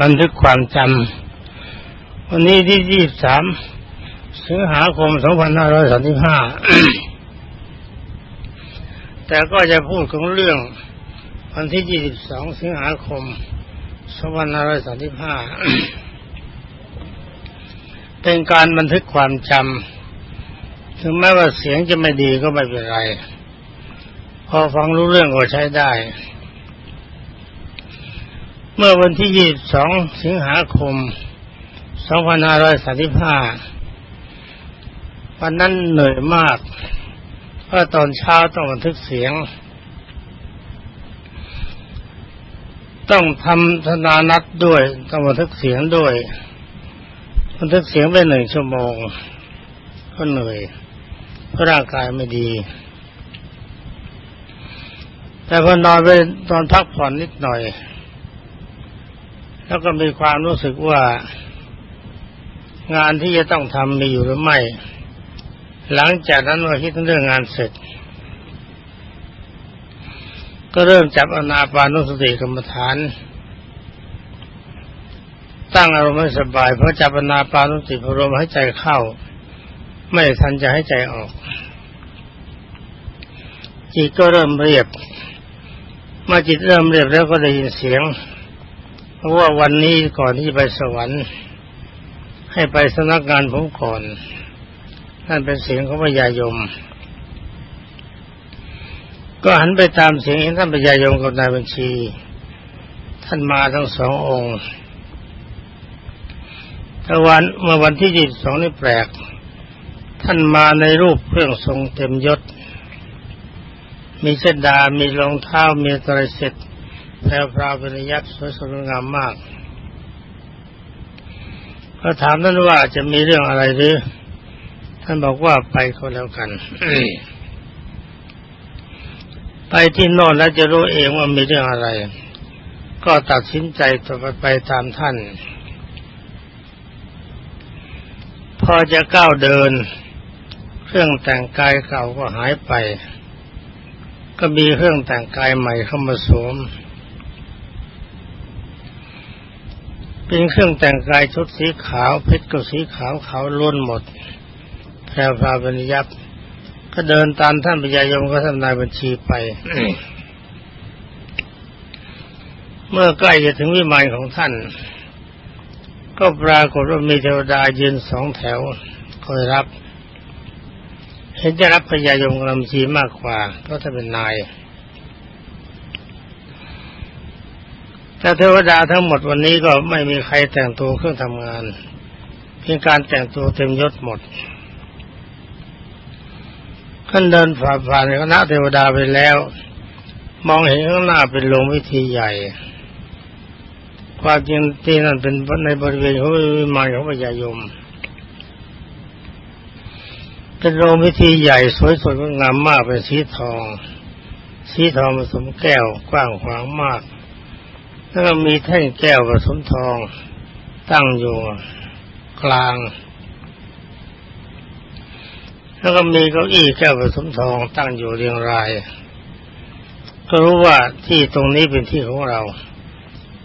บันทึกความจำวันนี้ที่23สิงหาคม2535แต่ก็จะพูดของเรื่อง วันที่22สิงหาคม2535เป็นการบันทึกความจำถึงแม้ว่าเสียงจะไม่ดีก็ไม่เป็นไร พอฟังรู้เรื่องก็ใช้ได้ เมื่อวันที่ 22 สิงหาคม 2535 วันนั้นเหนื่อยมาก เพราะตอนเช้าต้องบันทึกเสียง ต้องทำธนานัดด้วย ต้องบันทึกเสียงด้วย บันทึกเสียงไปหนึ่งชั่วโมง ก็เหนื่อยเพราะร่างกายไม่ดี แต่พอนอนไปตอนพักผ่อนนิดหน่อย แล้วก็มีความรู้สึกว่างานที่จะต้องทำมีอยู่หรือไม่ หลังจากนั้นมาคิดเรื่องงานเสร็จ ก็เริ่มจับอนาปานุสติกรรมฐาน ตั้งอารมณ์ให้สบาย เพราะจับอนาปานุสติพรมให้ใจเข้า ไม่ทันจะให้ใจออก จิตก็เริ่มเรียบเมื่อจิตเริ่มเรียบแล้วก็ได้ยินเสียง ว่าวันนี้ก่อนที่ไปสวรรค์ ให้ไปสนักงานผมก่อนนั่นเป็นเสียงของพญายม ก็หันไปตามเสียงเห็นท่านพญายมกับนายบัญชี ท่านมาทั้งสององค์แต่วันเมื่อวันที่ยี่สิบสองนี่แปลก ท่านมาในรูปเครื่องทรงเต็มยศ มีเชดดามีรองเท้ามีตรเสร็จ แพรวพราวเป็นยักษ์สวยสดงามมากก็ถามท่านว่าจะมีเรื่องอะไรหรือ ท่านบอกว่าไปก็แล้วกัน ไปที่โน่นแล้วจะรู้เองว่ามีเรื่องอะไร ก็ตัดสินใจต่อไปไปตามท่าน พอจะก้าวเดิน เครื่องแต่งกายเก่าก็หายไป ก็มีเครื่องแต่งกายใหม่เข้ามาสวม เป็นเครื่องแต่งกายชุดสีขาวเพชรก็สีขาวขาวล้วนหมดแพรวพราบรรยับ ก็เดินตามท่านพญายมก็ทำนายบัญชีไป เมื่อใกล้จะถึงวิมานของท่าน ก็ปรากฏว่ามีเทวดายืนสองแถวคอยรับ เห็นจะรับพญายมกับลำชีมากกว่าเพราะท่าเป็นนาย แต่เทวดาทั้งหมดวันนี้ก็ไม่มีใครแต่งตัวเครื่องทำงาน เพียงการแต่งตัวเต็มยศหมดขั้นเดินฝ่าผ่านคณะเทวดาไปแล้ว มองเห็นข้างหน้าเป็นโรงวิธีใหญ่ความจริงที่นั่นเป็นในบริเวณของวิมานของพญายม เป็นโรงพิธีใหญ่สวยสดงดงามมากเป็นสีทอง สีทองผสมแก้วกว้างขวางมาก แล้วก็มีแท่งแก้วผสมทอง ตั้งอยู่กลาง แล้วก็มีเก้าอี้แก้วผสมทองตั้งอยู่เรียงราย ก็รู้ว่าที่ตรงนี้เป็นที่ของเรา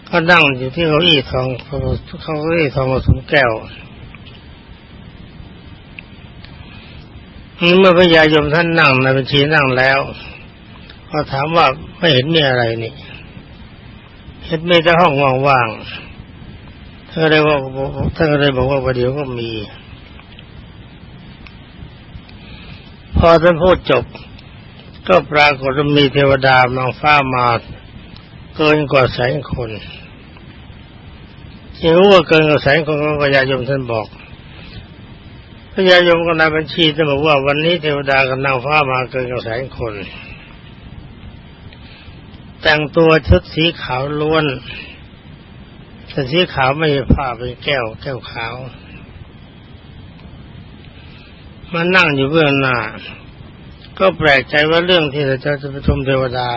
ก็นั่งอยู่ที่เก้าอี้ทองเก้าอี้ทองผสมแก้วเมื่อพญายมท่านนั่งในบัญชีนั่งแล้ว ก็ถามว่าไม่เห็นมีอะไรนี่ มีแต่ห้องว่างๆท่านเลยว่าท่านเลยบอกว่าประเดี๋ยวก็มี พอท่านพูดจบ ก็ปรากฏว่ามีเทวดามางฟ้ามาเกินกว่าแสนคนที่รู้ว่าเกินกว่าแสนคนก็พญายมท่านบอกพญายมกับนายบัญชีจะบอกว่าวันนี้เทวดากับนางฟ้ามาเกินกว่าแสนคน แต่งตัวชุดสีขาวล้วนแต่สีขาวไม่ใช่ผ้าเป็นแก้ว แก้วขาว มานั่งอยู่เบื้องหน้า ก็แปลกใจว่าเรื่องที่เราจะประชุมเทวดา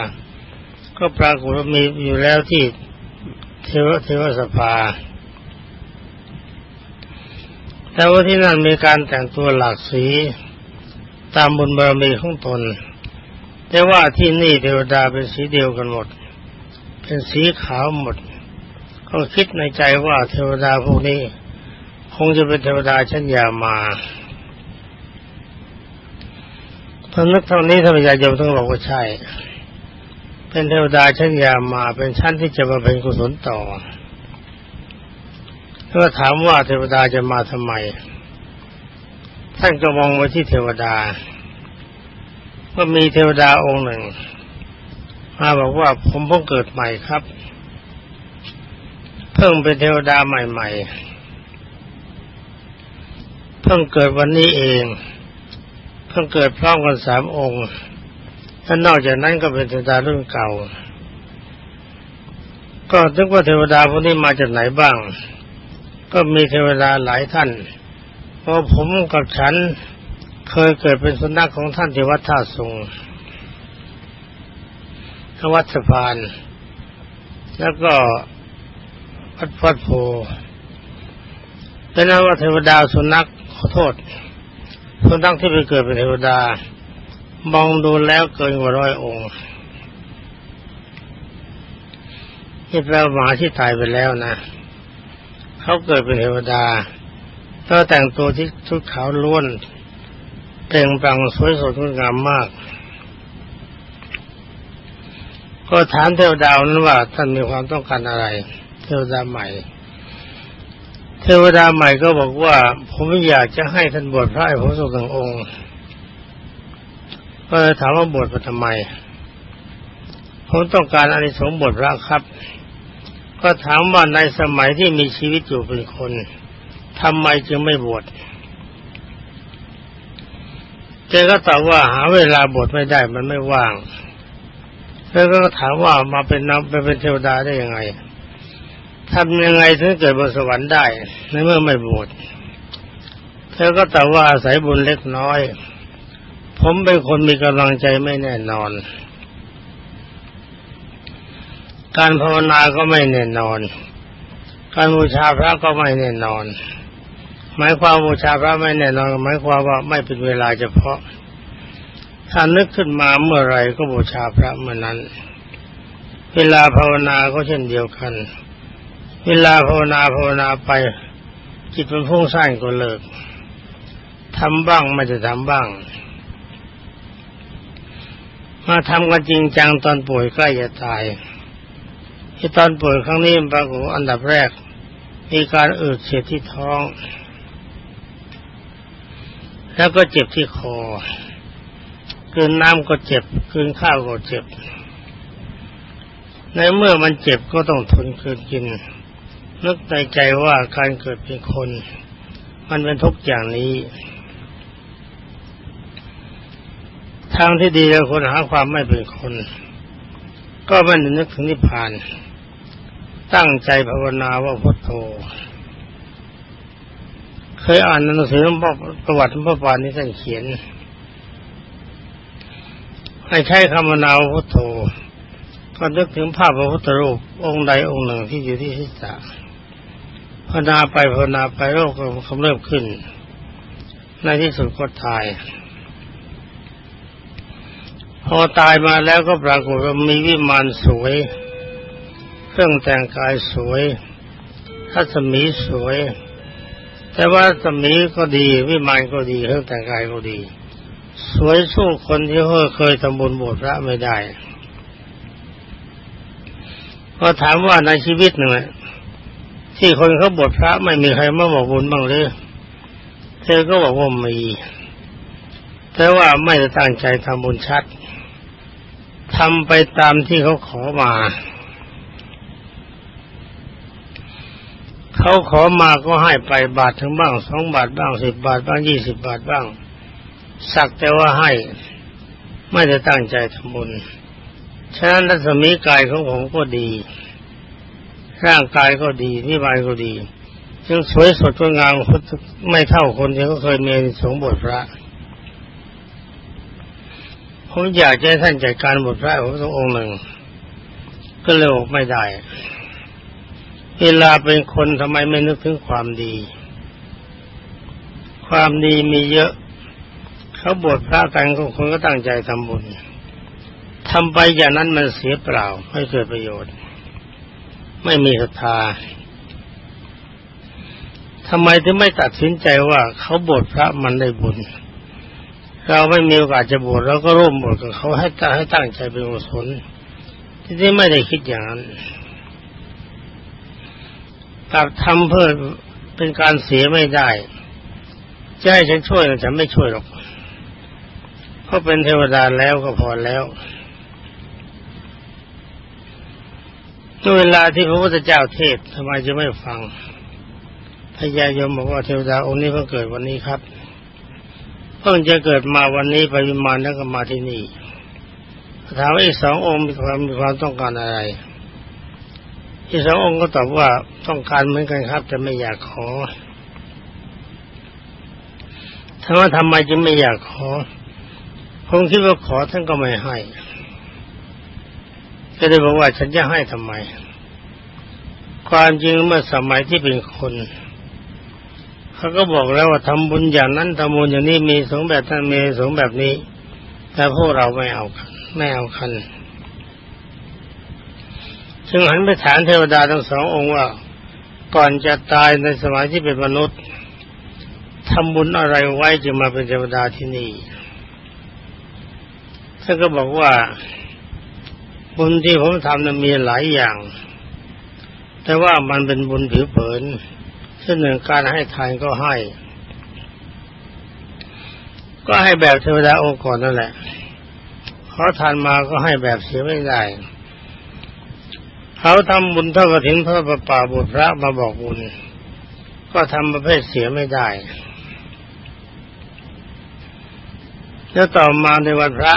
ก็ปรากฏว่ามีอยู่แล้วที่เทวเทวสภา แต่ว่าที่นั่นมีการแต่งตัวหลากสีตามบุญบารมีของตน แต่ว่าที่นี่เทวดาเป็นสีเดียวกันหมด เป็นสีขาวหมด ก็คิดในใจว่าเทวดาพวกนี้ คงจะเป็นเทวดาชั้นยามาพนึกเท่านี้ท่านพญายมต้องบอกว่าใช่ เป็นเทวดาชั้นยามา เป็นชั้นที่จะมาเป็นกุศลต่อก็ถามว่าเทวดาจะมาทำไม ท่านก็มองไปที่เทวดา ว่ามีเทวดาองค์หนึ่ง มาบอกว่าผมเพิ่งเกิดใหม่ครับ เพิ่งเป็นเทวดาใหม่ ๆ เพิ่งเกิดวันนี้เอง เพิ่งเกิดพร้อมกันสามองค์และนอกจากนั้นก็เป็นเทวดารุ่นเก่า ก็นึกว่าเทวดาพวกนี้มาจากไหนบ้าง ก็มีเทวดาหลายท่านเพราะผมกับฉัน เคยเกิดเป็นสุนัขของท่านที่วัดท่าสุงวัดสะพาน แล้วก็วัดพัดโพเป็นนั้นว่าเทวดาสุนัขขอโทษ สุนัขที่ไปเกิดเป็นเทวดา มองดูแล้วเกินกว่าร้อยองค์นี่แปลว่าหมาที่ตายไปแล้วนะเขาเกิดเป็นเทวดาก็แต่งตัวที่ชุดขาวล้วน เปล่งปังสวยสดงดงามมาก ก็ถามเทวดานั้นว่าท่านมีความต้องการอะไร เทวดาใหม่ เทวดาใหม่ก็บอกว่า ผมอยากจะให้ท่านบวชพระผมสักหนึ่งองค์ ก็เลยถามว่าบวชมาทำไม ผมต้องการอานิสงส์บวชพระครับ ก็ถามว่าในสมัยที่มีชีวิตอยู่เป็นคนทำไมจึงไม่บวช แกก็ตอบว่าหาเวลาบวชไม่ได้มันไม่ว่าง แล้วก็ถามว่ามาเป็นนับไปเป็นเทวดาได้ยังไงทำยังไงถึงเกิดบนสวรรค์ได้ในเมื่อไม่บวชเธอก็ตอบว่าอาศัยบุญเล็กน้อย ผมเป็นคนมีกำลังใจไม่แน่นอน การภาวนาก็ไม่แน่นอน การบูชาพระก็ไม่แน่นอน หมายความบูชาพระไม่แน่นอนหมายความว่าไม่เป็นเวลาเฉพาะ ถ้านึกขึ้นมาเมื่อไรก็บูชาพระเมื่อนั้น เวลาภาวนาก็เช่นเดียวกัน เวลาภาวนาภาวนาไป จิตมันพุ่งสร้างก็เลิกทำบ้างไม่จะทำบ้าง มาทำกันจริงจังตอนป่วยใกล้จะตายที่ตอนป่วยครั้งนี้ปรากฏอันดับแรก มีการอืดเสียดที่ท้อง แล้วก็เจ็บที่คอกินน้ำก็เจ็บกินข้าวก็เจ็บ ในเมื่อมันเจ็บก็ต้องทนคืนกิน นึกในใจว่าการเกิดเป็นคน มันเป็นทุกอย่างนี้ ทางที่ดีเราควรหาความไม่เป็นคน ก็ไม่นึกถึงนิพพาน ตั้งใจภาวนาว่าพุทโธ เคยอ่านหนังสือประวัติพระปานนี้ท่านเขียน ให้ใช้คำภาวนาพุทโธก็นึกถึงภาพพระพุทธรูปองค์ใดองค์หนึ่งที่อยู่ที่ศีรษะภาวนาไปภาวนาไปโรคก็กำเริบขึ้น ในที่สุดก็ตาย พอตายมาแล้วก็ปรากฏว่ามีวิมานสวย เครื่องแต่งกายสวยทัศมีสวย แต่ว่าสมีก็ดี วิมานก็ดีเครื่องแต่งกายก็ดี สวยสู้คนที่เคยทำบุญบวชพระไม่ได้ ก็ถามว่าในชีวิตหนึ่งที่คนเขาบวชพระไม่มีใครมาบอกบุญบ้างหรือเธอก็บอกว่ามีแต่ว่าไม่ได้ตั้งใจทำบุญชัดทำไปตามที่เขาขอมา เขาขอมาก็ให้ไปบาทถึงบ้างสองบาทบ้างสิบบาทบ้างยี่สิบบาทบ้าง สักแต่ว่าให้ไม่ได้ตั้งใจทำบุญฉะนั้นรัศมีกายของผมก็ดี ร่างกายก็ดีนิบายก็ดีจึงสวยสดงดงามไม่เท่าคนที่เขาเคยมีสงบทพระผมอยากจะให้ท่านจัดการบทพระผมสักองค์หนึ่ง ก็เลยไม่ได้ เวลาเป็นคนทำไมไม่นึกถึงความดี ความดีมีเยอะ เขาบวชพระกันก็คนก็ตั้งใจทำบุญทำไปอย่างนั้นมันเสียเปล่า ไม่เกิดประโยชน์ ไม่มีศรัทธาทำไมถึงไม่ตัดสินใจว่าเขาบวชพระมันได้บุญ เราไม่มีโอกาสจะบวชเราก็ร่วมบวชกับเขาให้ตั้งให้ตั้งใจเป็นกุศลที่นี่ไม่ได้คิดอย่างนั้น กับทำเพื่อเป็นการเสียไม่ได้จะให้ฉันช่วยฉันไม่ช่วยหรอกเพราะเป็นเทวดาแล้วก็พอแล้วเวลาที่พระพุทธเจ้าเทศทำไมจะไม่ฟังพญายมบอกว่าเทวดาองค์นี้เพิ่งเกิดวันนี้ครับเพิ่งจะเกิดมาวันนี้ไปวิมานแล้วก็มาที่นี่ถามว่าอีกสององค์มีความมีความต้องการอะไร อีกสององค์ก็ตอบว่าต้องการเหมือนกันครับ แต่ไม่อยากขอถามว่าทำไมจึงไม่อยากขอคงคิดว่าขอท่านก็ไม่ให้ก็เลยบอกว่าฉันจะให้ทำไม ความจริงเมื่อสมัยที่เป็นคนเขาก็บอกแล้วว่าทำบุญอย่างนั้นทำบุญอย่างนี้มีสงแบบท่านมีสงแบบนี้ แต่พวกเราไม่เอากันไม่เอาคัน จึงหันไปถามเทวดาทั้งสององค์ว่า ก่อนจะตายในสมัยที่เป็นมนุษย์ทำบุญอะไรไว้จึงมาเป็นเทวดาที่นี่ท่านก็บอกว่าบุญที่ผมทำนั้นมีหลายอย่าง แต่ว่ามันเป็นบุญผิวเผินเช่นหนึ่งการให้ทานก็ให้ ก็ให้แบบเทวดาองค์ก่อนนั่นแหละเขาทานมาก็ให้แบบเสียไม่ได้ เขาทำบุญเท่ากับถึงพระประป่าบุตรพระมาบอกบุญ ก็ทำประเภทเสียไม่ได้ แล้วต่อมาในวันพระ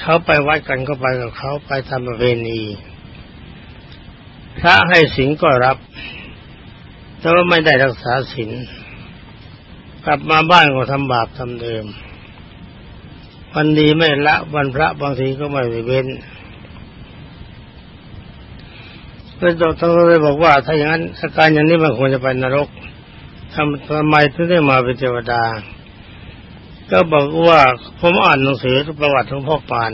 เขาไปวัดกันก็ไปกับเขาไปทำประเพณีพระให้สิงก็รับ แต่ว่าไม่ได้รักษาศีลกลับมาบ้านก็ทำบาปทำเดิม วันดีไม่ละวันพระบางทีก็ไม่เว้น พระเจ้าท่านเลยบอกว่า ถ้าอย่างนั้นอาการอย่างนี้มันควรจะไปนรกทำทำไมถึงได้มาเป็นเทวดา ก็บอกว่าผมอ่านหนังสือประวัติของพ่อปาน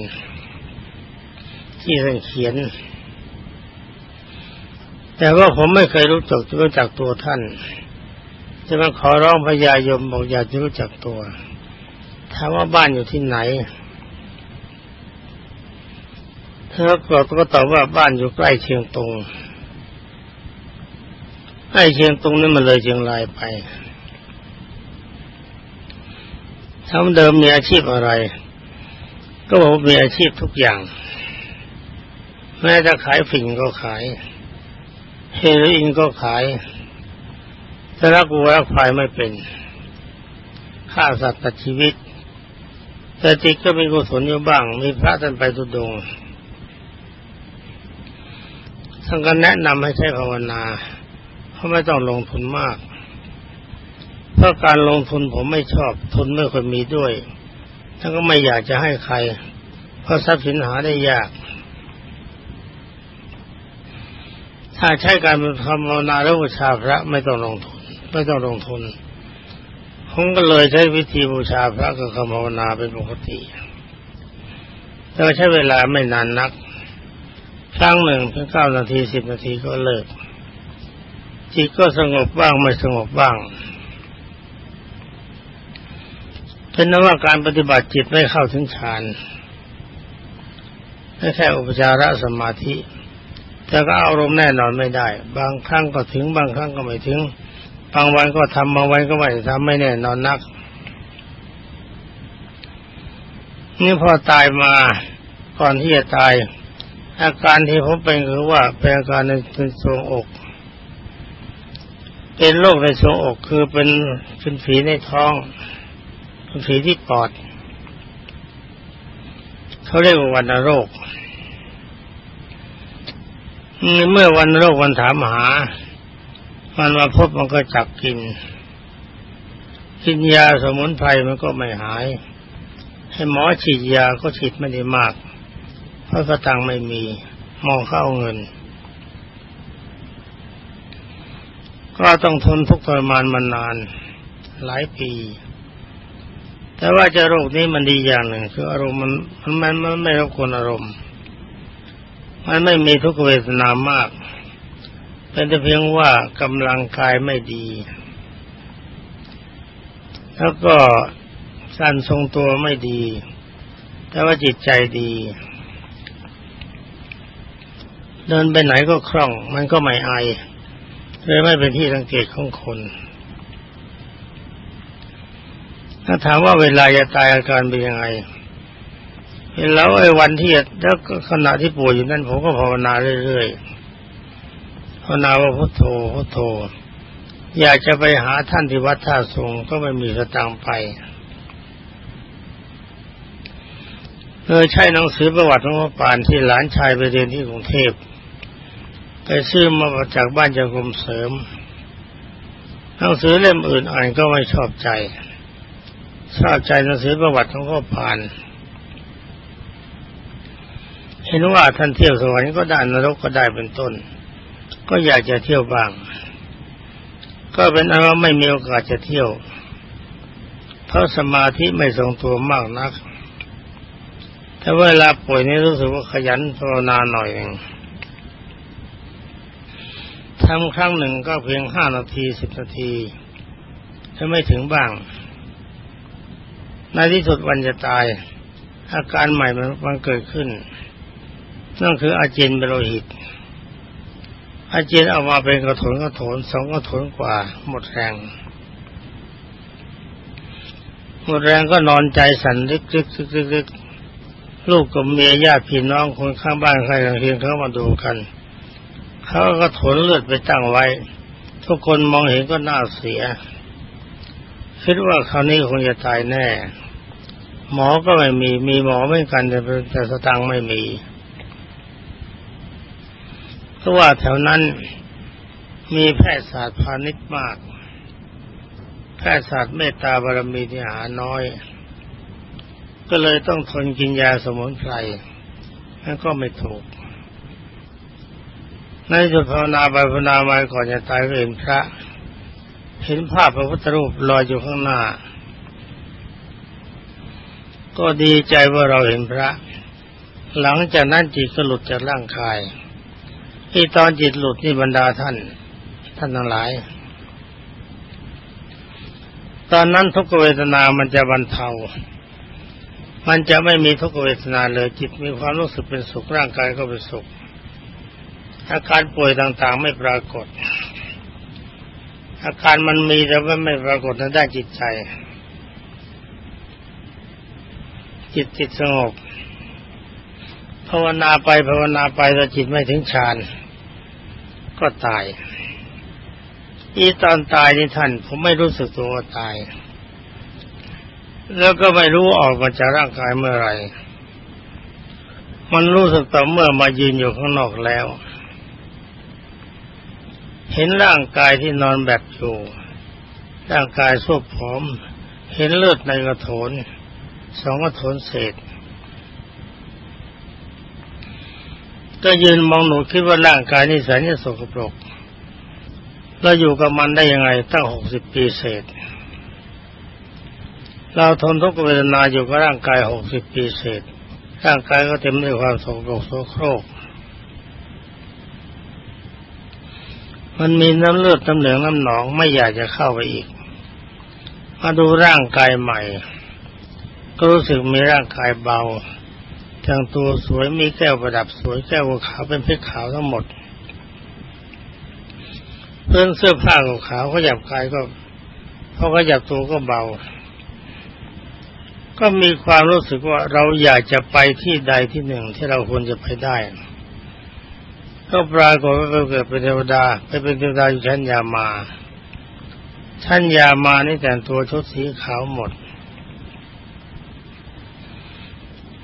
ที่ท่านเขียน แต่ว่าผมไม่เคยรู้จักรู้จักตัวท่านจะมาขอร้องพญายมบอกอยากจะรู้จักตัวถามว่าบ้านอยู่ที่ไหน เธอก็ก็ตอบว่าบ้านอยู่ใกล้เชียงตงใกล้เชียงตงนี่มันเลยเชียงรายไปทำเดิมมีอาชีพอะไร ก็บอกมีอาชีพทุกอย่างแม้จะขายฝิ่นก็ขาย เฮโรอีนก็ขายแต่รักวัวรักควายไม่เป็นฆ่าสัตว์ตัดชีวิตแต่จิตก็มีกุศลอยู่บ้าง มีพระท่านไปทุดง ท่านก็แนะนำให้ใช้ภาวนาเพราะไม่ต้องลงทุนมาก เพราะการลงทุนผมไม่ชอบทุนไม่ค่อยมีด้วยท่านก็ไม่อยากจะให้ใคร เพราะทรัพย์สินหาได้ยาก ถ้าใช้การภาวนาแล้วบูชาพระไม่ต้องลงทุน ไม่ต้องลงทุนผมก็เลยใช้วิธีบูชาพระกับคำภาวนาเป็นปกติแต่ใช้เวลาไม่นานนัก ครั้งหนึ่งเพียงเก้านาทีสิบนาทีก็เลิก จิตก็สงบบ้างไม่สงบบ้างเป็นนว่าการปฏิบัติจิตไม่เข้าถึงฌานไม่แค่อุปจารสมาธิ แต่ก็อารมณ์แน่นอนไม่ได้ บางครั้งก็ถึง บางครั้งก็ไม่ถึง บางวันก็ทำบางวันก็ไม่ทำไม่แน่นอนนัก นี่พอตายมาก่อนที่จะตาย อาการที่ผมเป็นคือว่าเป็นอาการในทรวงอก เป็นโรคในทรวงอกคือเป็นเป็นฝีในท้อง เป็นฝีที่ปอด เขาเรียกว่าวันโรค เมื่อวันโรควันถามหา มันมาพบมันก็จับกิน กินยาสมุนไพรมันก็ไม่หาย ให้หมอฉีดยาก็ฉีดไม่ได้มาก เพราะกระตังไม่มี มองเข้าเงิน ก็ต้องทนทุกข์ทรมานมานาน หลายปี แต่ว่าจะโรคนี้มันดีอย่างหนึ่ง คืออารมณ์มันมันมันไม่รบกวนอารมณ์ มันไม่มีทุกเวทนามาก เป็นแต่เพียงว่ากำลังกายไม่ดี แล้วก็การทรงตัวไม่ดี แต่ว่าจิตใจดี เดินไปไหนก็คล่อง มันก็ไม่ไอายเลยไม่เป็นที่สังเกตของคน ถ้าถามว่าเวลาจะตายอาการเป็นยังไงเห็นแล้วไอ้วันที่แล้วขณะที่ป่วยอยู่นั้นผมก็ภาวนาเรื่อยๆภาวนาว่าพุทโธพุทโธ อยากจะไปหาท่านที่วัดท่าทรงก็ไม่มีสตางค์ไปเลยใช้หนังสือประวัติของพระปานที่หลานชายไปเรียนที่กรุงเทพ ไปซื้อมาจากบ้านจากกรมเสริมหนังสือเล่มอื่นอ่านก็ไม่ชอบใจ ชอบใจหนังสือประวัติของพ่อปาน เห็นว่าท่านเที่ยวสวรรค์ก็ได้นรกก็ได้เป็นต้น ก็อยากจะเที่ยวบ้าง ก็เป็นอันว่าไม่มีโอกาสจะเที่ยว เพราะสมาธิไม่ทรงตัวมากนัก แต่เวลาป่วยนี่รู้สึกว่าขยันภาวนาหน่อยเอง ทำครั้งหนึ่งก็เพียงห้านาทีสิบนาทีถ้าไม่ถึงบ้าง ในที่สุดวันจะตาย อาการใหม่มันมันเกิดขึ้น นั่นคืออาเจียนเบโลหิต อาเจียนออกมาเป็นกระถนกระถนสองกระถนกว่า หมดแรง หมดแรงก็นอนใจสั่นลึกลึกลึกลึกลูกกับเมียญาติพี่น้องคนข้างบ้านใครต่างเพียงเขามาดูกัน เขาก็ถนเลือดไปตั้งไว้ ทุกคนมองเห็นก็น่าเสีย คิดว่าคราวนี้คงจะตายแน่ หมอก็ไม่มี มีหมอไม่กันแต่แต่สตังไม่มีเพราะว่าแถวนั้นมีแพทยศาสตร์พาณิชย์มาก แพทยศาสตร์เมตตาบารมีที่หาน้อย ก็เลยต้องทนกินยาสมุนไพรนั่นก็ไม่ถูก ในจุดภาวนาไปภาวนามาก่อนจะตายก็เห็นพระ เห็นภาพพระพุทธรูปลอยอยู่ข้างหน้า ก็ดีใจว่าเราเห็นพระ หลังจากนั้นจิตก็หลุดจากร่างกายที่ตอนจิตหลุดนี่บรรดาท่าน ท่านทั้งหลาย ตอนนั้นทุกเวทนามันจะบรรเทามันจะไม่มีทุกเวทนาเลยจิตมีความรู้สึกเป็นสุขร่างกายก็เป็นสุข อาการป่วยต่างๆไม่ปรากฏ อาการมันมีแต่ว่าไม่ปรากฏในด้านจิตใจ จิตจิตสงบภาวนาไปภาวนาไปแต่จิตไม่ถึงฌานก็ตาย อีตอนตายนี่ท่าน ผมไม่รู้สึกตัวตาย แล้วก็ไม่รู้ออกมาจากร่างกายเมื่อไหร่ มันรู้สึกต่อเมื่อมายืนอยู่ข้างนอกแล้ว เห็นร่างกายที่นอนแบบอยู่ร่างกายสวบผอม เห็นเลือดในกระโถนสองกระโถนเศษ ก็ยืนมองหนูคิดว่าร่างกายนี่แสนจะสกปรกเราอยู่กับมันได้ยังไงตั้งหกสิบปีเศษ เราทนทุกขเวทนาอยู่กับร่างกายหกสิบปีเศษ ร่างกายก็เต็มด้วยความสกปรกโสโครก มันมีน้ำเลือดน้ำเหลืองน้ำหนองไม่อยากจะเข้าไปอีก มาดูร่างกายใหม่ ก็รู้สึกมีร่างกายเบาทั้งตัวสวยมีแก้วประดับสวยแก้วขาวเป็นเพชรขาวทั้งหมด เพื่อนเสื้อผ้าขาวเขาหยับกายก็พอเขาหยับตัวก็เบา ก็มีความรู้สึกว่าเราอยากจะไปที่ใดที่หนึ่งที่เราควรจะไปได้ ก็ปรากฏว่าไปเกิดเป็นเทวดาไปเป็นเทวดาอยู่ชั้นยามาชั้นยามานี่แต่งตัวชุดสีขาวหมด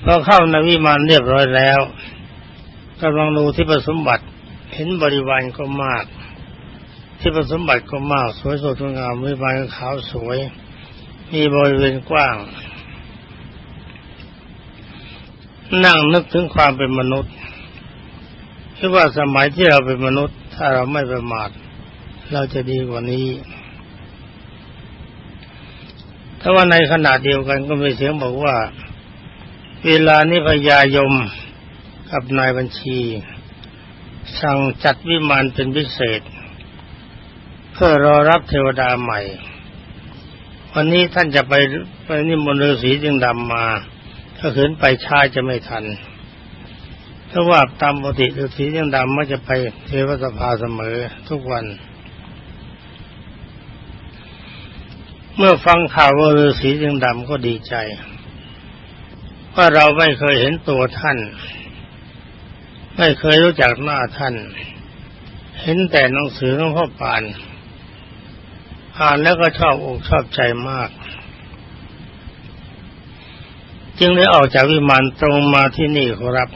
พอเข้าในวิมานเรียบร้อยแล้วกำลังดูที่ประสมบัติเห็นบริวารก็มาก ที่ประสมบัติก็มาก สวยสดงามวิมานขาวสวย มีบริเวณกว้าง นั่งนึกถึงความเป็นมนุษย์ คิดว่าสมัยที่เราเป็นมนุษย์ ถ้าเราไม่ประมาทเราจะดีกว่านี้ถ้าว่าในขณะเดียวกันก็มีเสียงบอกว่า เวลานี้พญายมกับนายบัญชี สั่งจัดวิมานเป็นพิเศษ เพื่อรอรับเทวดาใหม่ วันนี้ท่านจะไปไปนิมนต์ฤาษีจึงดำมา ถ้าขืนไปช้าจะไม่ทัน เพราะว่าตามปกติฤาษีจึงดำมักจะไปเทวสภาเสมอทุกวัน เมื่อฟังข่าวว่าฤาษีจึงดำก็ดีใจว่าเราไม่เคยเห็นตัวท่าน ไม่เคยรู้จักหน้าท่าน เห็นแต่หนังสือของพ่อปานอ่านแล้วก็ชอบอกชอบใจมาก จึงได้ออกจากวิมานตรงมาที่นี่ครับ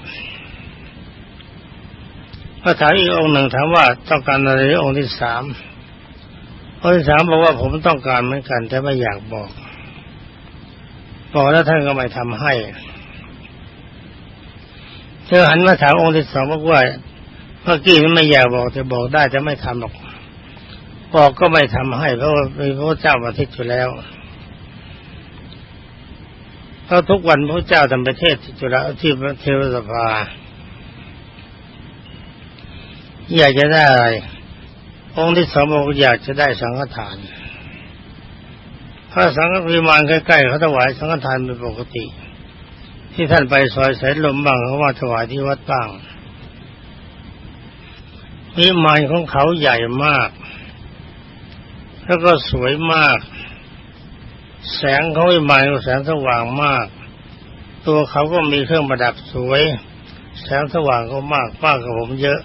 พระถามอีกองค์หนึ่งถามว่าต้องการอะไรองค์ที่สามองค์ที่สามบอกว่าผมต้องการเหมือนกัน แต่ไม่อยากบอกบอกแล้วท่านก็ไม่ทำให้เธอหันมาถามองค์ที่สองบอกว่าเมื่อกี้มันไม่อยากบอกแต่บอกได้จะไม่ทำหรอกบอกก็ไม่ทำให้ เพราะว่ามีพระเจ้ามาทิศอยู่แล้วเพราะทุกวันพระเจ้าทำประเทศจุฬาที่เทวสภา อยากจะได้อะไรองค์ที่สองบอกอยากจะได้สังฆทานถ้าสังฆวิมานใกล้ๆเขาถวายสังฆทานเป็นปกติ ที่ท่านไปซอยสายลมบ้างเขามาถวายที่วัดบ้างวิมานของเขาใหญ่มาก แล้วก็สวยมาก แสงเขาวิมานก็แสงสว่างมาก ตัวเขาก็มีเครื่องประดับสวย แสงสว่างก็มากมากกว่าผมเยอะ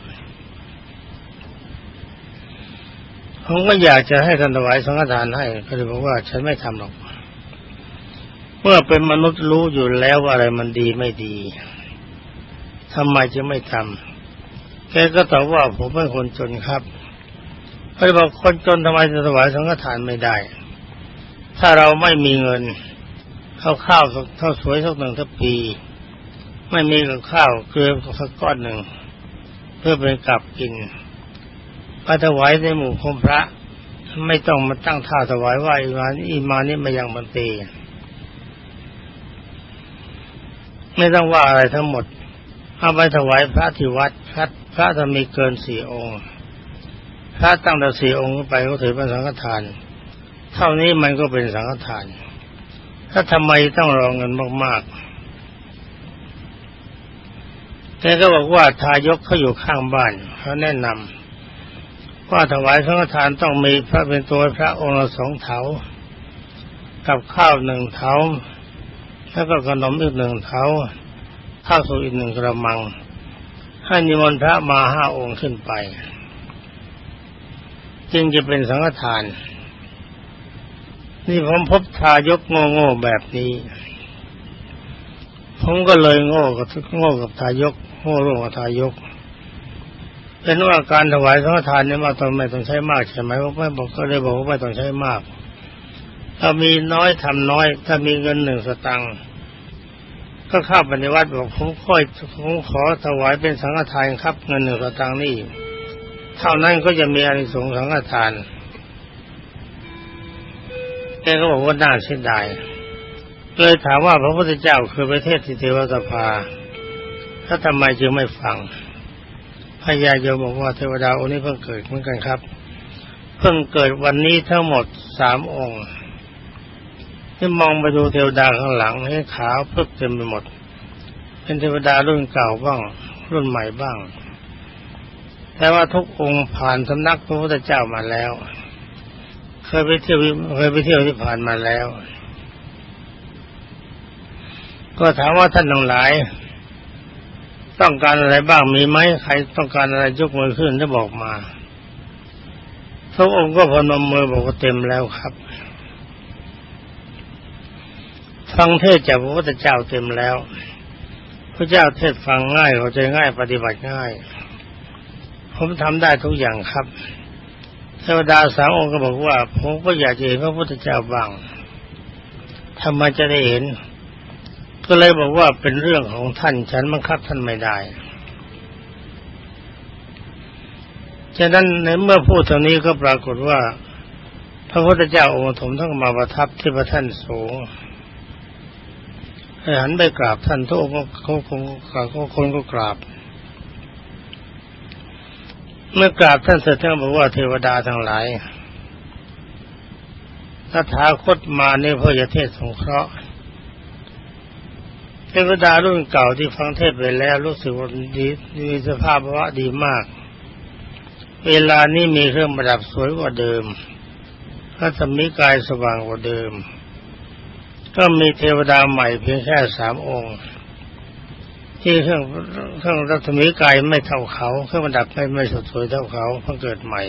ผมก็อยากจะให้ท่านถวายสังฆทานให้ก็เลยบอกว่าฉันไม่ทำหรอก เมื่อเป็นมนุษย์รู้อยู่แล้วว่าอะไรมันดีไม่ดีทำไมจะไม่ทำแกก็ตอบว่าผมเป็นคนจนครับเขาบอกคนจนทำไมจะถวายสังฆทานไม่ได้ ถ้าเราไม่มีเงินข้าวข้าวข้าวสวยสักหนึ่งทัพปี ไม่มีกับข้าวเกลือสักก้อนหนึ่งเพื่อเป็นกับกิน ไปถวายในหมู่คมพระ ไม่ต้องมาตั้งท่าถวายว่าอีมาอีมานี่มายังบันตีไม่ต้องว่าอะไรทั้งหมดเอาไปถวายพระที่วัดพระพระจะมีเกินสี่องค์ พระตั้งแต่สี่องค์ไปก็ถือเป็นสังฆทาน เท่านี้มันก็เป็นสังฆทาน ถ้าทำไมต้องรองเงินมากๆแกก็บอกว่าทายกเขาอยู่ข้างบ้านเขาแนะนำ ว่าถวายสังฆทานต้องมีพระเป็นตัวพระองค์ละสองเถา กับข้าวหนึ่งเถา แล้วก็ขนมอีกหนึ่งเถา ข้าวสุกอีกหนึ่งกระมัง ให้นิมนต์พระมาห้าองค์ขึ้นไป จึงจะเป็นสังฆทาน นี่ผมพบทายกโง่ๆแบบนี้ ผมก็เลยโง่กับโง่กับทายก โง่ร่วมกับทายก เป็นว่าการถวายสังฆทานเนี่ยมาต้องไม่ต้องใช้มากใช่ไหมว่าไม่บอกก็เลยบอกว่าไม่ต้องใช้มาก ถ้ามีน้อยทำน้อย ถ้ามีเงินหนึ่งสตังค์ก็เข้าไปในวัดบอกผมค่อยผมขอถวายเป็นสังฆทานครับ เงินหนึ่งสตังค์นี่เท่านั้นก็จะมีอานิสงส์สังฆทานแกก็บอกว่าน่าเสียดายเลยถามว่าพระพุทธเจ้าคือประเทศที่เทวสภา ถ้าทำไมจึงไม่ฟัง พญาโยมบอกว่าเทวดาองค์นี้เพิ่งเกิดเหมือนกันครับ เพิ่งเกิดวันนี้ทั้งหมดสามองค์ที่มองไปดูเทวดาข้างหลังให้ขาวเพิ่มเต็มไปหมด เป็นเทวดารุ่นเก่าบ้าง รุ่นใหม่บ้าง แต่ว่าทุกองค์ผ่านสำนักพระพุทธเจ้ามาแล้ว เคยไปเที่ยวเคยไปเที่ยวที่ผ่านมาแล้ว ก็ถามว่าท่านทั้งหลาย ต้องการอะไรบ้างมีไหมใครต้องการอะไรยกมือขึ้นได้บอกมาทุกองค์ก็พนมมือบอกว่าเต็มแล้วครับฟังเทศจากพระพุทธเจ้าเต็มแล้ว พระเจ้าเทศฟังง่ายเข้าใจง่ายปฏิบัติง่าย ผมทำได้ทุกอย่างครับเทวดาสามองค์ก็บอกว่าผมก็อยากจะเห็นพระพุทธเจ้าบ้างทำไมจะได้เห็น ก็เลยบอกว่าเป็นเรื่องของท่านฉันบังคับท่านไม่ได้ฉะนั้นในเมื่อพูดตรงนี้ก็ปรากฏว่า พระพุทธเจ้าองค์ถมทั้งมาประทับที่พระท่านสูงหันไปกราบท่านทุกองค์เขาคงเขาคนก็กราบ เมื่อกราบท่านเสร็จท่านบอกว่าเทวดาทั้งหลายตถาคตมาเนี่ยเพื่อจะเทศสงเคราะห์ เทวดารุ่นเก่าที่ฟังเทศไปแล้วรู้สึกว่าดีมีสภาพว่าดีมาก เวลานี้มีเครื่องประดับสวยกว่าเดิม พระสมิกายสว่างกว่าเดิม ก็มีเทวดาใหม่เพียงแค่สามองค์ ที่เครื่องเครื่องรัศมีกายไม่เท่าเขา เครื่องประดับไม่ไม่สดสวยเท่าเขาเพิ่งเกิดใหม่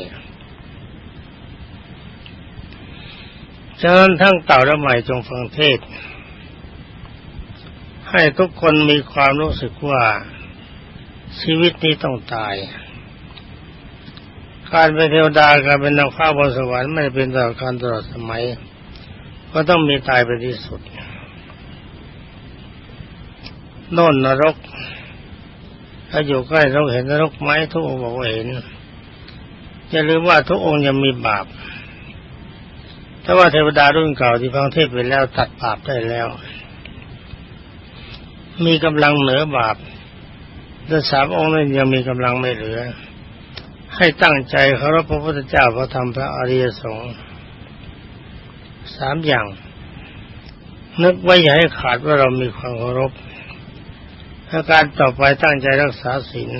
ฉะนั้นทั้งเต่าและใหม่จงฟังเทศ ให้ทุกคนมีความรู้สึกว่าชีวิตนี้ต้องตาย การเป็นเทวดาการเป็นนางฟ้าบนสวรรค์ไม่เป็นตลอดการตลอดสมัย ก็ต้องมีตายไปที่สุดโน่นนรก ถ้าอยู่ใกล้เราเห็นนรกไหมทุกองค์บอกว่าเห็นอย่าลืมว่าทุกองค์ยังมีบาปถ้าว่าเทวดารุ่นเก่าที่ฟังเทศไปแล้วตัดบาปได้แล้ว มีกำลังเหนือบาปแต่สามองค์นั้นยังมีกำลังไม่เหลือ ให้ตั้งใจเคารพพระพุทธเจ้าพระธรรมพระอริยสงฆ์สามอย่าง นึกไว้อย่าให้ขาดว่าเรามีความเคารพถ้าการต่อไปตั้งใจรักษาศีล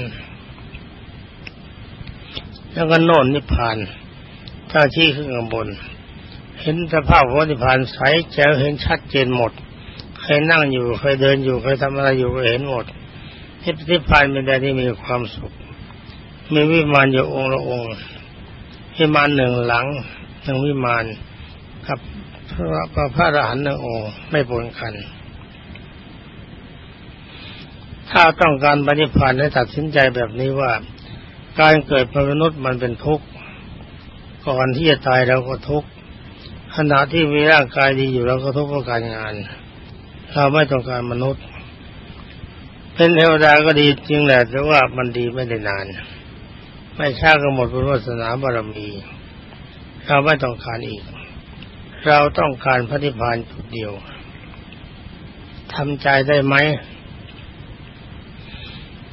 แล้วก็โน่นนิพพานถ้าชี้ขึ้นข้างบน เห็นสภาพของนิพพานใสแจ๋วเห็นชัดเจนหมด ใครนั่งอยู่ใครเดินอยู่ใครทำอะไรอยู่ก็เห็นหมดทิพย์พานเป็นใดที่มีความสุข มีวิมานอยู่องค์ละองค์วิมานหนึ่งหลังหนึ่งวิมานกับพระพระพระอรหันต์หนึ่งองค์ไม่ปนกัน ถ้าต้องการปฏิพานให้ตัดสินใจแบบนี้ว่า การเกิดเป็นมนุษย์มันเป็นทุกข์ก่อนที่จะตายเราก็ทุกข์ขณะที่มีร่างกายดีอยู่เราก็ทุกข์เพราะการงาน เราไม่ต้องการมนุษย์ เป็นเทวดาก็ดีจริงแหละแต่ว่ามันดีไม่ได้นาน ไม่ช้าก็หมดบุญวาสนาบารมี เราไม่ต้องการอีก เราต้องการพระนิพพานจุดเดียวทำใจได้ไหม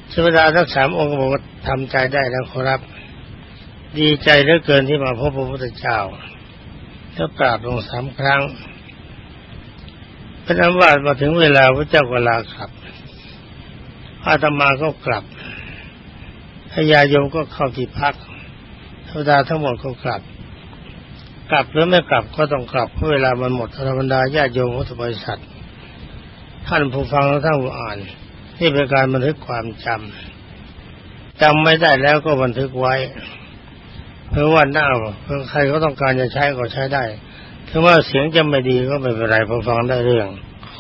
เทวดาทั้งสามองค์บอกว่าทำใจได้แล้วขอรับ ดีใจเหลือเกินที่มาพบพระพุทธเจ้าแล้วกราบลงสามครั้ง เป็นอันว่ามาถึงเวลาพระเจ้าก็ลากลับ อาตมาก็กลับพญายมก็เข้าที่พักเทวดาทั้งหมดก็กลับ กลับหรือไม่กลับก็ต้องกลับเพราะเวลามันหมดธรรมดาญาติโยมพุทธบริษัท ท่านผู้ฟังและท่านผู้อ่านนี่เป็นการบันทึกความจำจำไม่ได้แล้วก็บันทึกไว้ เพราะว่าหน้าเพื่อใครก็ต้องการจะใช้ก็ใช้ได้ ถึงว่าเสียงจะไม่ดีก็ไม่เป็นไรพอฟังได้เรื่อง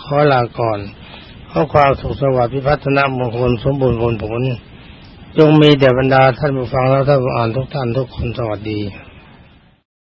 ขอลาก่อนขอความสุขสวัสดิ์พิพัฒนามงคลสมบูรณ์ผลผลจงมีแด่บรรดาท่านผู้ฟังและท่านผู้อ่านทุกท่านทุกคนสวัสดี